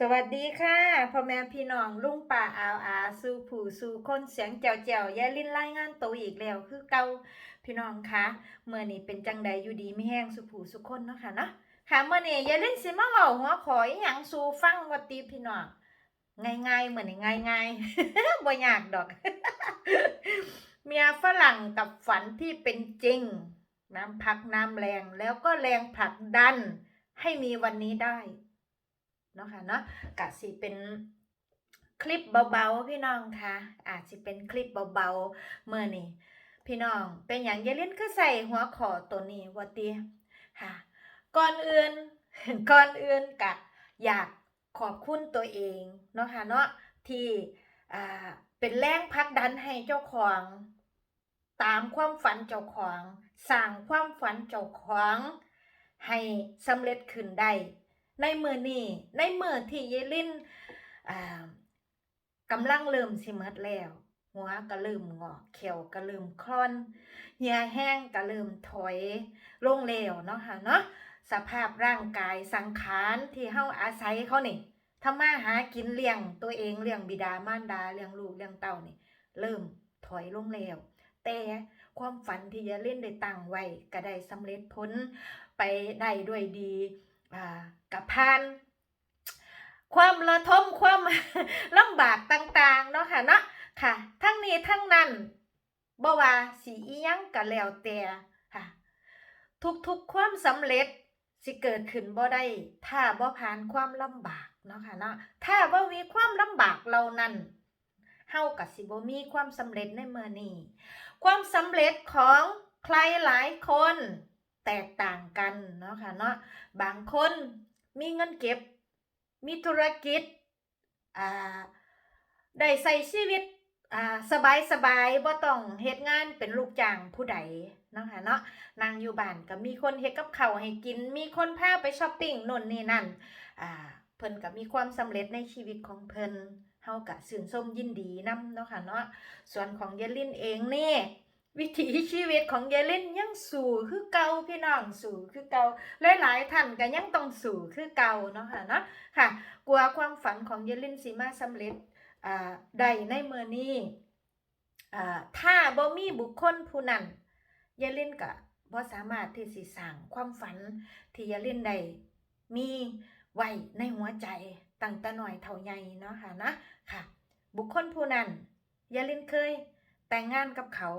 สวัสดีค่ะพ่อแม่พี่น้องลุงป่าอาวอาสู่ผู้สู่คนเสียงแจ๋วแจ๋วยายลิ้นรายงานตัวอีกแล้วคือเก่าพี่น้องคะเมื่อนี้เป็นจังใดอยู่ดีไม่แห้งสุผู้สุคนเนาะค่ะเนาะค่ะเมื่อนี้ยายลิ้นสิมาเว้าหัวขออีหยังสู่ฟังว่าติพี่น้องง่ายๆเหมือนง่ายๆบ่ยากดอก เมียฝรั่งกับฝันที่เป็นจริง น้ำพักน้ำแรงแล้วก็แรงผลักดันให้มีวันนี้ได้ เนาะค่ะเนาะกะสิเป็นคลิปเบาๆพี่น้องค่ะอาจสิเป็นคลิปเบาๆเมื่อนี้พี่น้องเป็นอย่างอยาเล่นก็ใส่หัวขอตัวนี้ว่าตีค่ะก่อนอื่นก่อนอื่นกะอยากขอบคุณตัวเองเนาะค่ะเนาะที่อ่าเป็นแรงพักดันให้เจ้าของตามความฝันเจ้าของสร้างความฝันเจ้าของให้สำเร็จขึ้นได้ ในมือนี้ในมือที่เยลินกำลังเริ่มสิเมดแล้ว หัวก็เริ่มงอกเขียวก็เริ่มคลอนเหี่ยแห้งก็เริ่มถอยลงแล้วเนาะค่ะเนาะสภาพร่างกายสังขารที่เฮาอาศัยเขานี่ทำมาหากินเลี้ยงตัวเองเลี้ยงบิดามารดาเลี้ยงลูกเลี้ยงเต้านี่เริ่มถอยลงแล้วแต่ความฝันที่ยาเล่นได้ตั้งไว้ก็ได้สำเร็จผลไปได้ด้วยดีอ่า กับพาน ความระทมความลำบากต่าง ๆ เนาะค่ะเนาะค่ะ ทั้งนี้ทั้งนั้นบ่ว่าสีอียังก็แล้วแต่ค่ะ ทุกๆความสำเร็จสิเกิดขึ้นบ่ได้ ถ้าบ่ผ่านความลำบากเนาะค่ะเนาะถ้าบ่มีความลำบากเหล่านั้นเฮาก็สิบ่มีความสำเร็จในเมื่อนี้ความสำเร็จของใครหลายคนแตกต่างกันเนาะค่ะเนาะบางคน มีเงินเก็บ มีธุรกิจอ่าได้ใส่ชีวิตอ่าสบายสบายบ่ต้องเฮ็ดงานเป็นลูกจ้างผู้ใดนะคะเนาะนางอยู่บ้านก็มีคนเฮ็ดกับข้าให้กิน มีคนพาไปช้อปปิ้งโน่นนี่นั่นอ่าเพิ่นก็มีความสำเร็จในชีวิตของเพิ่นเฮาก็ชื่นชมยินดีนํเนาะค่ะเนาะส่วนของเยายลินเองนี่ วิถีชีวิตของเยายลินยังสู่คือเก่าพี่น้องสู่คือเก่าหลายๆท่านก็ยังต้องสู่คือเก่าเนาะค่ะเนาะค่ะ กลัวความฝันของเยลินสิมาสำเร็จอ่าได้ในเมื่อนี้อ่าถ้าบ่มีบุคคลผู้นั้นเยลินก็บ่สามารถที่สิสร้างความฝันที่เยลินได้มีไว้ในหัวใจตั้งแต่หน้อยเท่าใหญ่เนาะค่ะนะค่ะ บุคคลผู้นั้นเยลินเคยแต่งงานกับเขา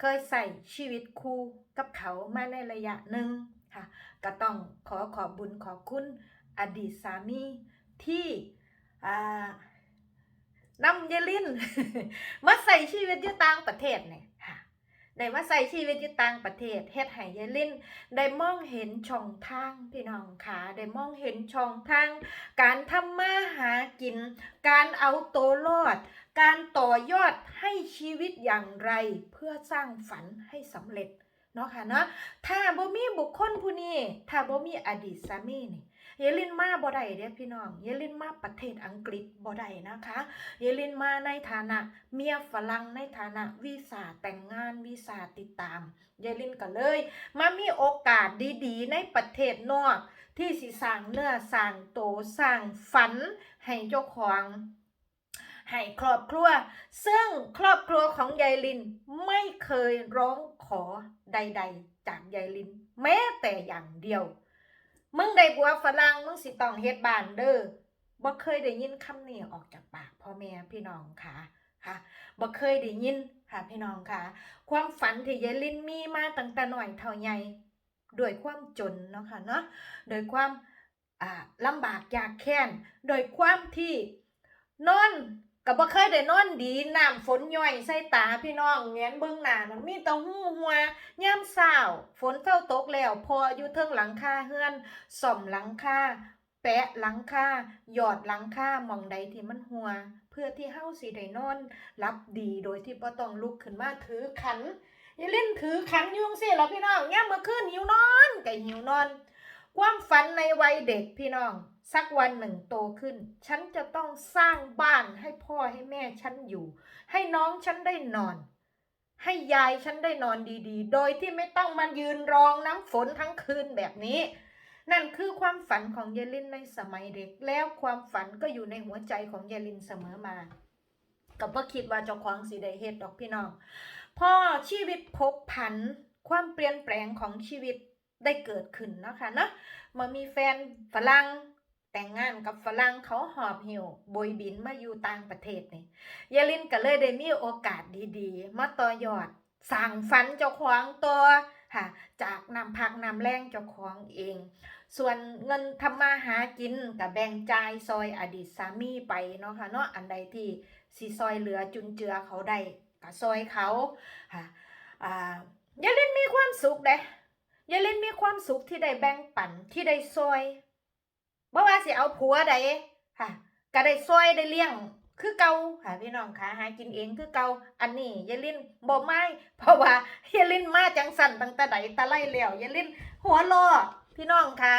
เคยใส่ชีวิตคู่กับเขามาในระยะหนึ่งค่ะก็ต้องขอขอบบุญขอบคุณอดีตสามีที่นำเยลินมาใส่ชีวิตอยู่ต่างประเทศเนี่ยค่ะ ได้มาใส่ชีวิตอยู่ต่างประเทศเฮ็ดให้เยลินได้มองเห็นช่องทางพี่น้องค่ะได้มองเห็นช่องทาง การทำมาหากิน การเอาตัวรอด การต่อยอดให้ชีวิตอย่างไร เพื่อสร้างฝันให้สำเร็จเนาะค่ะเนาะถ้าบ่มีบุคคลผู้นี้ถ้าบ่มีอดีตสามีนี่ เยลินมาบ่ได้เด้พี่น้อง เยลินมาประเทศอังกฤษบ่ได้นะคะ เยลินมาในฐานะเมียฝรั่งในฐานะวีซ่าแต่งงานวีซ่าติดตาม เยลินก็เลย มามีโอกาสดีๆ ในประเทศนอก ที่สิสร้างเนื้อสร้างโตสร้างฝันให้เจ้าของให้ครอบครัว ซึ่งครอบครัวของยายลินไม่เคยร้องขอใด ๆ จากยายลิน แม้แต่อย่างเดียว มึงได้บัวฝรั่งมึงสิต้องเฮ็ดบ้านเด้อบ่เคยได้ยินคำนี้ออกจากปากพ่อแม่พี่น้องค่ะค่ะบ่เคยได้ยินค่ะพี่น้องค่ะ ความฝันที่ยายลินมีมาตั้งแต่หน้อยเท่าใหญ่ด้วยความจนเนาะค่ะเนาะโดยความอ่าลำบากยากแค้นโดยความที่นอน ก็บ่เคยได้นอนดีน้ำฝนย่อยใส่ตาพี่น้องแงนเบิ่งหน้ามันมีแต่หูหัวยามเช้าฝนเท่าตกแล้วพออยู่เทิงหลังคาเฮือนซ่อมหลังคาแปะหลังคาหยอดหลังคามองใดที่มันหัว เพื่อที่เฮาสิได้นอนรับดีโดยที่บ่ต้องลุกขึ้นมาถือขันอย่าเล่นถือขันยุงสิแล้วพี่น้องย่ามมื่อคืนหิวนอนก็หิวนอน ความฝันในวัยเด็กพี่น้อง สักวันหนึ่งโตขึ้น ฉันจะต้องสร้างบ้านให้พ่อให้แม่ฉันอยู่ ให้น้องฉันได้นอน ให้ยายฉันได้นอนดีๆ โดยที่ไม่ต้องมายืนรองน้ำฝนทั้งคืนแบบนี้ นั่นคือความฝันของเยลินในสมัยเด็ก แล้วความฝันก็อยู่ในหัวใจของเยลินเสมอมาก็บ่คิดว่าเจ้าของสิได้เฮ็ดดอกพี่น้องพ่อชีวิตพบผันความเปลี่ยนแปลงของชีวิตได้เกิดขึ้นนะคะเนาะมามีแฟนฝรั่ง แต่งงานกับฝรั่งเขาหอบหิวบยบินมาอยู่ต่างประเทศนี่เยลินก็เลยได้มีโอกาสดีๆ มาต่อยอดสั่งฝันเจ้าของตัวค่ะจากนำพักนำแรงเจ้าของเอง ส่วนเงินทำมาหากินกับแบ่งจ่ายซอยอดีตสามีไปเนาะค่ะเนาะอันใดที่สีซอยเหลือจุนเจือเขาได้กับซอยเขาค่ะอ่ายาเล่นมีความสุขเด้ยาเล่นมีความสุขที่ได้แบ่งปันที่ได้ซอย บ่ว่าสิเอาผัวใดค่ะก็ได้ซอยได้เลี้ยงคือเก่าค่ะพี่น้องค่ะหากินเองคือเก่าอันนี้ยาเล่นบ่ไม่เพราะว่ายาเล่นมาจังสั่นตั้งแต่ใดแตะไล่แล้วยาเล่นหัวลอพี่น้องค่ะ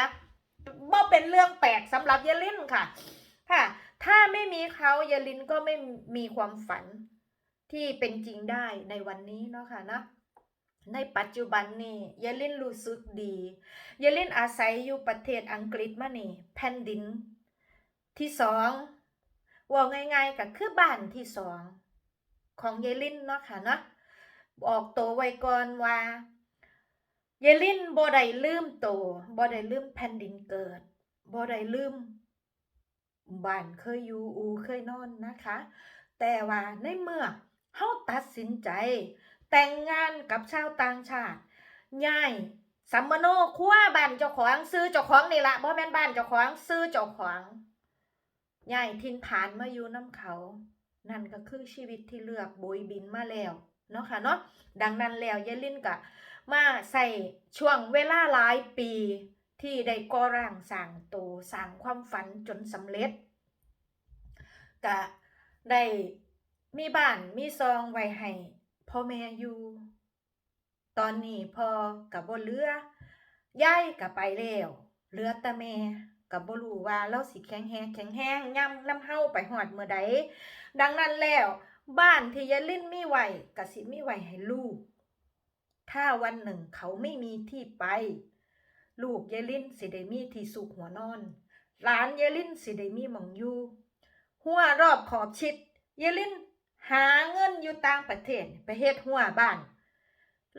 บ่เป็นเรื่องแปลกสำหรับยาลินค่ะ ค่ะ ถ้าไม่มีเขายาลินก็ไม่มีความฝันที่เป็นจริงได้ในวันนี้เนาะค่ะนะ ในปัจจุบันนี่ยาลินรู้สึกดียาลินอาศัยอยู่ประเทศอังกฤษมานี่แผ่นดิน ที่สองว่าง่ายๆก็คือบ้านที่สองของยายลินเนาะค่ะเนาะบอกโตวไว้ก่อนว่าเยลินบ่ได้ลืมโตบ่ได้ลืมแผ่นดินเกิดบ่ได้ลืมบ้านเคยอยู่อูเคยนอนนะคะ แต่ว่าในเมื่อเฮาตัดสินใจ แต่งงานกับชาวต่างชาติย้ายสัมมโนครัวบ้านเจ้าของซื้อเจ้าของนี่ละบ่แม่นบ้านเจ้าของซื้อเจ้าของย้ายถิ่นฐานมาอยู่น้ำเขา นั่นก็คือชีวิตที่เลือกโบยบินมาแล้วเนาะค่ะเนาะดังนั้นแล้วเยลินก็มาใส่ช่วงเวลาหลายปีที่ได้ก่อร่างสร้างตัวสร้างความฝันจนสำเร็จก็ได้มีบ้านมีซองไว้ให้ พ่อแม่อยู่ ตอนนี้พ่อกับบ่เหลือยายกับไปแล้วเหลือแต่แม่กับบรูว่าเราสิแข็งแรงแข็งแรงย่ำน้ำเฮาไปหอดเมื่อใดดังนั้นแล้ว บ้านที่ยายลิ้นมีไหว้ก็สิมีไหวให้ลูก ถ้าวันหนึ่งเขาไม่มีที่ไป ลูกยายลินสิได้มีที่สุขหัวนอน หลานยายลินสิได้มีหมองอยู่หัวรอบขอบชิดยายลิน หาเงินอยู่ต่างประเทศไปเฮ็ดหัวบ้าน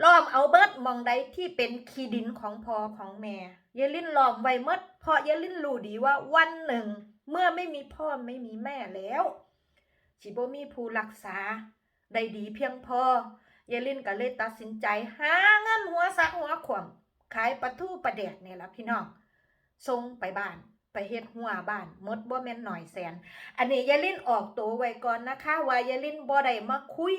ล้อมเอาเบิดมองใดที่เป็นขี้ดินของพ่อของแม่ยายลินล้อมไว้หมดเพราะยายลินรู้ดีว่าวันหนึ่ง เมื่อไม่มีพ่อไม่มีแม่แล้วสิบมีผู้รักษา ได้ดีเพียงพอเยลินก็เลยตัดสินใจหาเงินหัวซักหัวขวมขายปลาทูปลาแดกเนี่ยละพี่น้องส่งไปบ้าน ไปเฮ็ดหัวบ้านมดบ่แม่นหน่อยแสน อันนี้เยลินออกตัวไว้ก่อนนะคะ ว่าเยลินบ่ได้มาคุย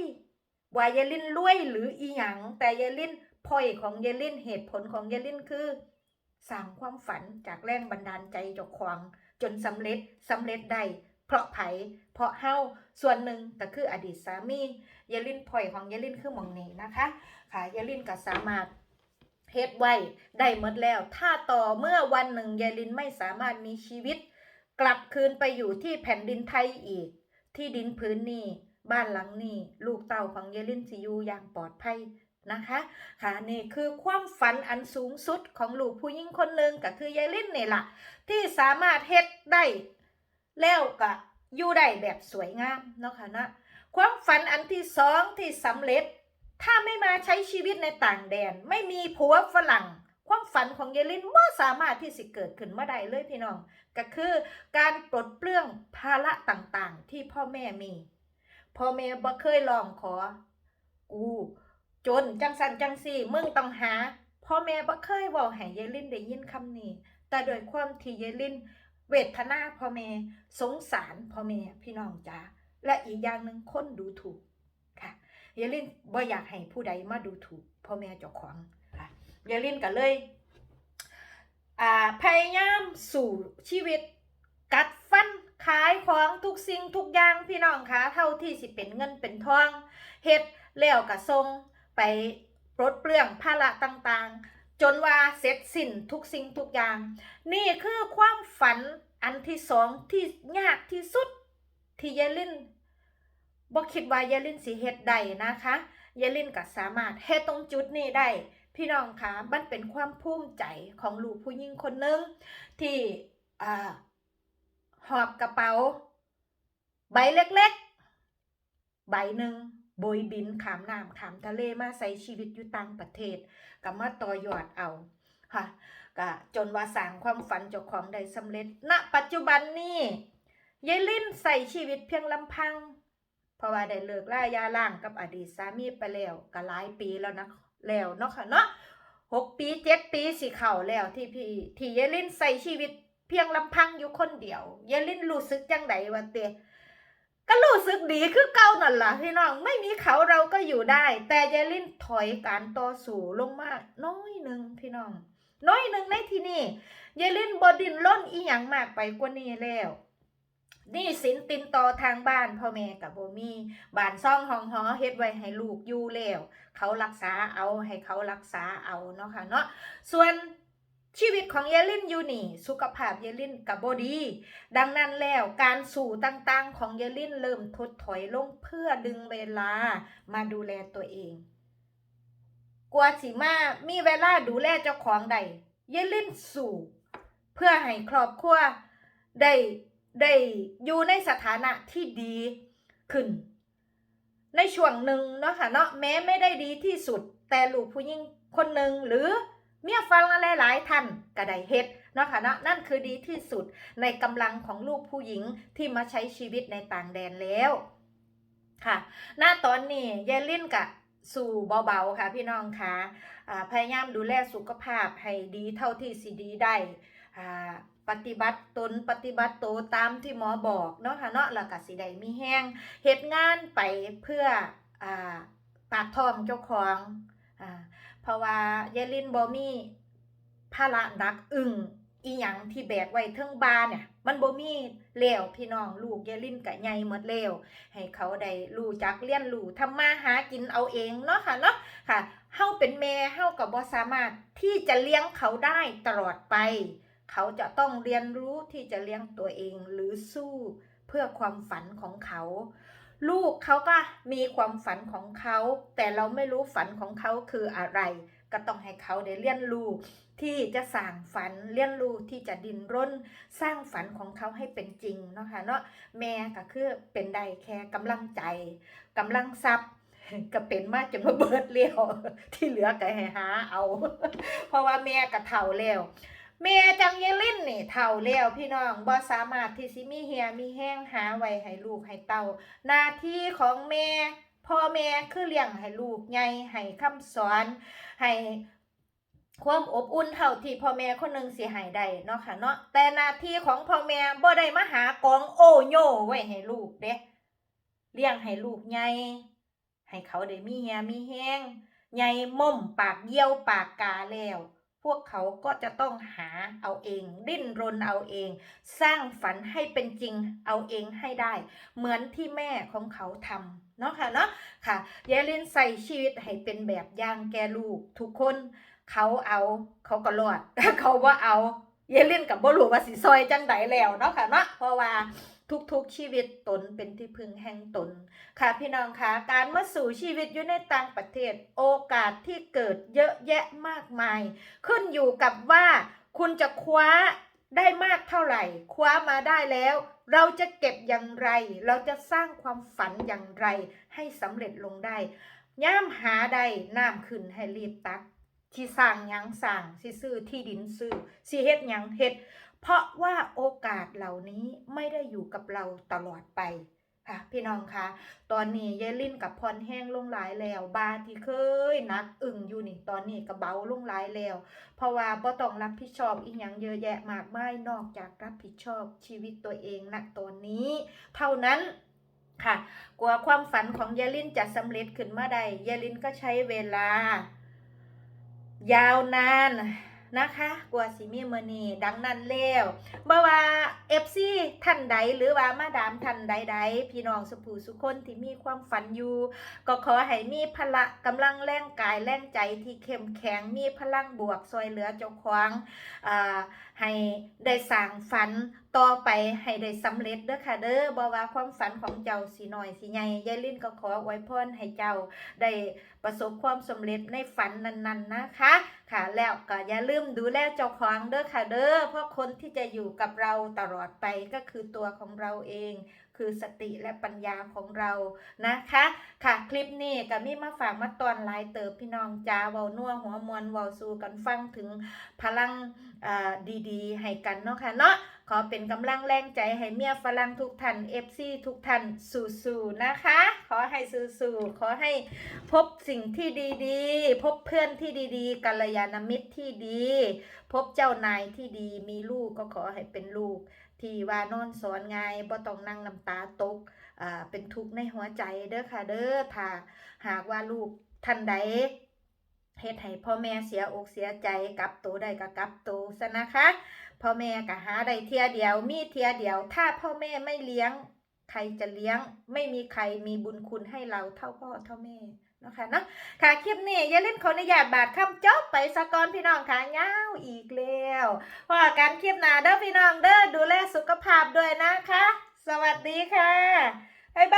ว่าเยลินรวยหรืออีหยังแต่เยลินพอยของเยลินเหตุผลของเยลินคือสร้างความฝันจากแรงบันดาลใจจ้าของจนสำเร็จสำเร็จได้เพราะไผเพราะเฮาส่วนหนึ่งก็คืออดีตสามีเยลินพอยของเยลินคือมองนี้นะคะค่ะเยลินก็สามารถ เฮ็ดไว้ได้หมดแล้ว ถ้าต่อเมื่อวันหนึ่งเยลินไม่สามารถมีชีวิต กลับคืนไปอยู่ที่แผ่นดินไทยอีก ที่ดินพื้นนี้บ้านหลังนี้ ลูกเต่าของเยลินสิอยู่อย่างปลอดภัยนะคะค่ะนี่คือความฝันอันสูงสุดของลูกผู้หญิงคนหนึ่งก็คือเยลินนี่แหละที่สามารถเฮ็ดได้แล้วก็อยู่ได้แบบสวยงามเนาะค่ะนะความฝันอันที่สองที่สำเร็จ ถ้าไม่มาใช้ชีวิตในต่างแดน ไม่มีผัวฝรั่ง ความฝันของเยลินไม่สามารถที่สิเกิดขึ้นเมาได้เลยพี่น้อง ก็คือการปลดเปลื้องภาระต่างๆ ที่พ่อแม่มี พ่อแม่บ่เคยลองขอ กู จนจังสันจังสี่มึงต้องหา พ่อแม่บ่เคยบอกให้เยลินได้ยินคำนี้ แต่โดยความที่เยลินเวทนาพ่อแม่ สงสารพ่อแม่พี่น้องจ้าและอีกอย่างหนึ่งคนดูถูก ค่ะเยลินบ่อยากให้ผู้ใดมาดูถูกพ่อแม่เจ้าของค่ะเยลินก็เลยอ่าพยายามสู่ชีวิตกัดฟันขายของทุกสิ่งทุกอย่างพี่น้องคะเท่าที่สิเป็นเงินเป็นทองเฮ็ดแล้วก็ส่งไปปลดเปลื้องภาระต่างๆ จนว่าเสร็จสิ้นทุกสิ่งทุกอย่าง นี่คือความฝันอันที่สองที่ยากที่สุดที่เยลิน บ่คิดว่าเยลินสิเฮ็ดได้นะคะเยลินก็สามารถเฮ็ดตรงจุดนี้ได้พี่น้องคะมันเป็นความภูมิใจของลูกผู้หญิงคนหนึงที่อ่าหอบกระเป๋า ใบเล็กๆ ใบหนึ่งโบยบินขามน้ำขามทะเลมาใส่ชีวิตอยู่ต่างประเทศก็มาต่อยอดเอาค่ะก็จนว่าสางความฝันเจ้าของได้สำเร็จ ณ ปัจจุบันนี้ยายลิ้นใส่ชีวิตเพียงลำพัง เพราะว่าได้เลิกล่ายาล่างกับอดีตสามีไปแล้วก็หลายปีแล้วนะแล้วเนาะค่ะเนาะหกปีเจ็ดปีสิเข่าแล้วที่พี่ที่ยายลินใส่ชีวิตเพียงลำพังอยู่คนเดียวยายลินรู้สึกจังไดวะเตะก็รู้สึกดีคือเก่านั่นล่ะพี่น้องไม่มีเขาเราก็อยู่ได้ แต่ยายลินถอยการต่อสู้ลงมากน้อยหนึ่งพี่น้อง น้อยหนึ่งในที่นี่ยายลินบดินล้นอีหยังมากไปกว่านี้แล้ว นี่สินตินต่อทางบ้านพ่อแม่กับโบมีบ้านซ่องห้องหอเฮ็ดไว้ให้ลูกอยู่แล้วเขารักษาเอาให้เขารักษาเอาเนาะค่ะเนาะส่วนชีวิตของเยลินอยู่นี่ สุขภาพเยลินกับโบดี ดังนั้นแล้วการสู่ต่างๆของเยลินเริ่มทดถอยลงเพื่อดึงเวลามาดูแลตัวเองกว่าสิมามีเวลาดูแลเจ้าของใดเยลินสู่ เพื่อให้ครอบครัวได้ ได้อยู่ในสถานะที่ดีขึ้น ในช่วงหนึ่งเนาะค่ะเนาะแม้ไม่ได้ดีที่สุด แต่ลูกผู้หญิงคนหนึ่งหรือเมียฟังอะไรหลายๆท่านก็ได้เฮ็ดเนาะค่ะเนาะนั่นคือดีที่สุดในกำลังของลูกผู้หญิงที่มาใช้ชีวิตในต่างแดนแล้วค่ะหน้าตอนนี้ยายลิ่นกะสู่เบาๆค่ะพี่น้องค่ะพยายามดูแลสุขภาพให้ดีเท่าที่สิดีได้อ่า ปฏิบัติตนปฏิบัติโตตามที่หมอบอกเนาะค่ะเนาะแล้วก็สิได้มีแห้งเฮ็ดงานไปเพื่ออ่าปากท้องเจ้าของอ่าเพราะว่ายายลินบ่มีภาระหนักอึ้งอีหยังที่แบกไว้เทิงบ้านเนี่ยมันบ่มีแล้วพี่น้องลูกยายลินก็ใหญ่หมดแล้วให้เขาได้รู้จักเรียนรู้ทำมาหากินเอาเองเนาะค่ะเนาะค่ะเฮาเป็นแม่เฮาก็บ่สามารถที่จะเลี้ยงเขาได้ตลอดไป เขาจะต้องเรียนรู้ที่จะเลี้ยงตัวเองหรือสู้เพื่อความฝันของเขา ลูกเขาก็มีความฝันของเขา แต่เราไม่รู้ฝันของเขาคืออะไร ก็ต้องให้เขาได้เรียนรู้ที่จะสร้างฝันเรียนรู้ที่จะดินร่นสร้างฝันของเขาให้เป็นจริงเนาะค่ะเนาะแม่ก็คือเป็นได้แค่กำลังใจกำลังทรัพย์ก็เป็นมาจนมาเบิดเลี้ยวที่เหลือก็ให้หาเอา เพราะว่าแม่ก็เฒ่าแล้ว แม่จังเยลินนี่เฒ่าแล้วพี่น้องบ่สามารถที่สิมีเหียมีแห้งหาไว้ให้ลูกให้เต้าหน้าที่ของแม่พ่อแม่คือเลี้ยงให้ลูกใหญ่ให้คำสอนให้ความอบอุ่นเท่าที่พ่อแม่คนหนึงสิให้ได้เนาะค่ะเนาะแต่หน้าที่ของพ่อแม่บ่ได้มาหากองโอโยไว้ให้ลูกเด้เลี้ยงให้ลูกใหญ่ให้เขาได้มีเหียมีแห้งใหญ่ม่อมปากเยี่ยวปากกาแล้ว พวกเขาก็จะต้องหาเอาเอง ดิ้นรนเอาเอง สร้างฝันให้เป็นจริงเอาเองให้ได้ เหมือนที่แม่ของเขาทำเนาะค่ะเนาะค่ะยายลินใส่ชีวิตให้เป็นแบบอย่างแกลูก ทุกคนเขาเอาเขาก็รอดเขาว่าเอายายลินกับบ่รู้ว่าสิซอยจังไดแล้วเนาะค่ะเนาะเพราะว่า ทุกๆ ชีวิตตนเป็นที่พึ่งแห่งตน ค่ะพี่น้องคะการมาสู่ชีวิตอยู่ในต่างประเทศ โอกาสที่เกิดเยอะแยะมากมาย ขึ้นอยู่กับว่าคุณจะคว้าได้มากเท่าไหร่ คว้ามาได้แล้ว เราจะเก็บอย่างไร เราจะสร้างความฝันอย่างไร ให้สำเร็จลงได้ย่ามหาได้น้ำขึ้นให้รีบตักที่สร้างยังสร้างสิซื้อที่ดินซื้อสิเฮ็ดยังเฮ็ด เพราะว่าโอกาสเหล่านี้ไม่ได้อยู่กับเราตลอดไปค่ะพี่น้องคะตอนนี้ยายลินกับพรแห้งลงหลายแล้วบาที่เคยนักอึ่งอยู่นี่ตอนนี้ก็เบาลงหลายแล้ว เพราะว่าบ่ต้องรับผิดชอบอีกอย่างเยอะแยะมากมายนอกจากรับผิดชอบชีวิตตัวเองณตอนนี้ เท่านั้นค่ะกว่าความฝันของยายลินจะสำเร็จขึ้นเมาได้ยายลินก็ใช้เวลายาวนาน นะคะกว่าสิมีมือนีดังนั้นแล้วบ่ว่า FC ท่านใดหรือว่ามาดามท่านใดๆพี่น้องสุภูสุคนที่มีความฝันอยู่ ก็ขอให้มีพละกำลังแรงกายแรงใจที่เข้มแข็งมีพลังบวกซอยเหลือเจ้าของอ่าให้ได้สร้างฝัน ต่อไปให้ได้สำเร็จเด้อค่ะเด้อบ่ว่าความฝันของเจ้าสิน้อยสิใหญ่ยายลิ้นก็ขออวยพรให้เจ้าได้ประสบความสำเร็จในฝันนั้นๆนะคะ ค่ะแล้วก็อย่าลืมดูแลเจ้าของเด้อค่ะเด้อเพราะคนที่จะอยู่กับเราตลอดไปก็คือตัวของเราเองคือสติและปัญญาของเรานะคะ ค่ะคลิปนี้ก็มีมาฝากมาตอนหลายเติบพี่น้องจ้าเวานัวหัวมวลเวาสูกันฟังถึงพลังดีๆ ให้กันเนาะค่ะเนาะ ขอเป็นกำลังแรงใจให้เมียฝรั่งทุกท่าน FC ทุกท่านสู้ๆนะคะ ขอให้สู้ๆขอให้พบสิ่งที่ดีๆ พบเพื่อนที่ดีๆกัลยาณมิตรที่ดี พบเจ้านายที่ดีมีลูกก็ขอให้เป็นลูก ที่ว่านอนสอนไงบ่ต้องนั่งน้ำตาตกอ่าเป็นทุกข์ในหัวใจเด้อค่ะเด้อถ้าหากว่าลูกท่านใดเฮ็ดให้พ่อแม่เสียอกเสียใจกลับตัวได้ก็กลับตัวซะนะคะ พ่อแม่ก็หาได้เทียเดียว มีเทียเดียว ถ้าพ่อแม่ไม่เลี้ยง ใครจะเลี้ยง ไม่มีใครมีบุญคุณให้เราเท่าพ่อเท่าแม่นะคะเนาะค่ะคลิปนี้อย่าลืมขออนุญาตบาดคำจบไปสะกอนพี่น้องค่ะยาวอีกแล้วว่าการคลิปหน้าเด้อพี่น้องเด้อดูแลสุขภาพด้วยนะคะ สวัสดีค่ะบ๊ายบาย